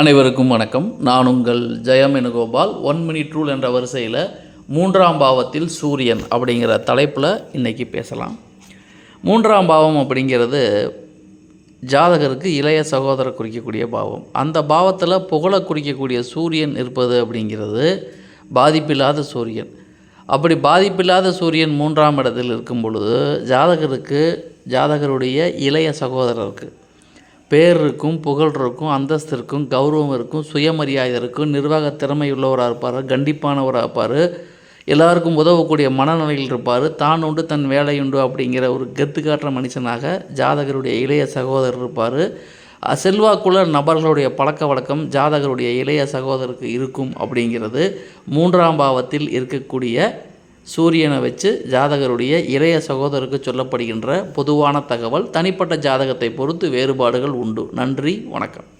அனைவருக்கும் வணக்கம். நான் உங்கள் Jayam Venugopal. One minute rule என்ற வரிசையில் மூன்றாம் பாவத்தில் சூரியன் அப்படிங்கிற தலைப்பில் இன்றைக்கி பேசலாம். மூன்றாம் பாவம் அப்படிங்கிறது ஜாதகருக்கு இளைய சகோதரர் குறிக்கக்கூடிய பாவம். அந்த பாவத்தில் புகழ குறிக்கக்கூடிய சூரியன் இருப்பது அப்படிங்கிறது பாதிப்பில்லாத சூரியன். அப்படி பாதிப்பில்லாத சூரியன் மூன்றாம் இடத்தில் இருக்கும் பொழுது ஜாதகருக்கு ஜாதகருடைய இளைய சகோதரருக்கு பேர் இருக்கும் புகழ் இருக்கும் அந்தஸ்து இருக்கும் கௌரவம் இருக்கும் சுயமரியாதை இருக்கும் நிர்வாக திறமை உள்ளவராக இருப்பார் கண்டிப்பானவராக இருப்பார் எல்லாருக்கும் உதவக்கூடிய மனநிலையில் இருப்பார் தான் உண்டு தன் வேலை உண்டு அப்படிங்கிற ஒரு கெத்து காட்டுற மனுஷனாக ஜாதகருடைய இளைய சகோதரர் இருப்பார். செல்வாக்குள்ள நபர்களுடைய பழக்க வழக்கம் ஜாதகருடைய இளைய சகோதரருக்கு இருக்கும் அப்படிங்கிறது மூன்றாம் பாவத்தில் இருக்கக்கூடிய சூரியனை வச்சு ஜாதகருடைய இளைய சகோதரருக்கு சொல்லப்படுகின்ற பொதுவான தகவல் தனிப்பட்ட ஜாதகத்தை பொறுத்து வேறுபாடுகள் உண்டு. நன்றி வணக்கம்.